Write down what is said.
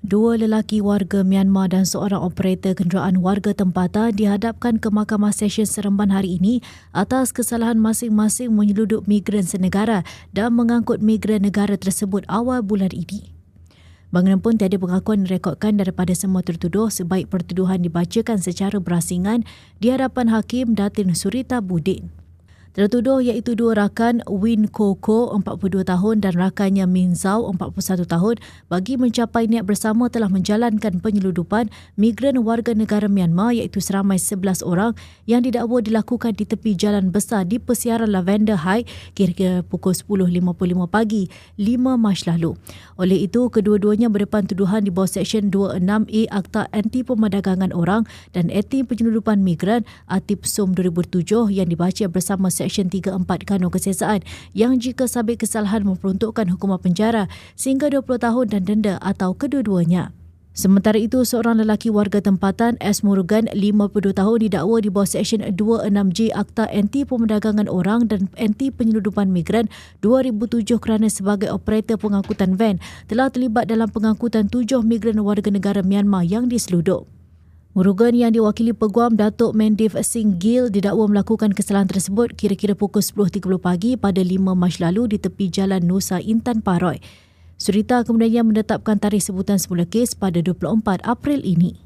Dua lelaki warga Myanmar dan seorang operator kenderaan warga tempatan dihadapkan ke Mahkamah Session Seremban hari ini atas kesalahan masing-masing menyeluduk migran senegara dan mengangkut migran negara tersebut awal bulan ini. Bangunan pun tiada pengakuan direkodkan daripada semua tertuduh sebaik pertuduhan dibacakan secara berasingan di hadapan Hakim Datin Surita Budin. Tertuduh iaitu dua rakan Win Koko 42 tahun dan rakannya Min Zhao 41 tahun bagi mencapai niat bersama telah menjalankan penyeludupan migran warga negara Myanmar iaitu seramai 11 orang yang didakwa dilakukan di tepi jalan besar di Pesiaran Lavender High kira-kira pukul 10.55 pagi 5 Mac lalu. Oleh itu, kedua-duanya berdepan tuduhan di bawah Seksyen 26A Akta Anti Pemadagangan Orang dan Anti Penyeludupan Migran Atip SOM 2007 yang dibaca bersama Seksyen 34 Kanun Kesesaan yang jika sabit kesalahan memperuntukkan hukuman penjara sehingga 20 tahun dan denda atau kedua-duanya. Sementara itu, seorang lelaki warga tempatan S. Murugan, 52 tahun didakwa di bawah Seksyen 26J Akta Anti Pemerdagangan Orang dan Anti Penyeludupan Migran 2007 kerana sebagai operator pengangkutan van telah terlibat dalam pengangkutan tujuh migran warga negara Myanmar yang diseluduk. Murugan yang diwakili Peguam Datuk Mendiv Singh Gill didakwa melakukan kesalahan tersebut kira-kira pukul 10.30 pagi pada 5 Mac lalu di tepi Jalan Nusa Intan Paroi. Surita kemudian menetapkan tarikh sebutan semula kes pada 24 April ini.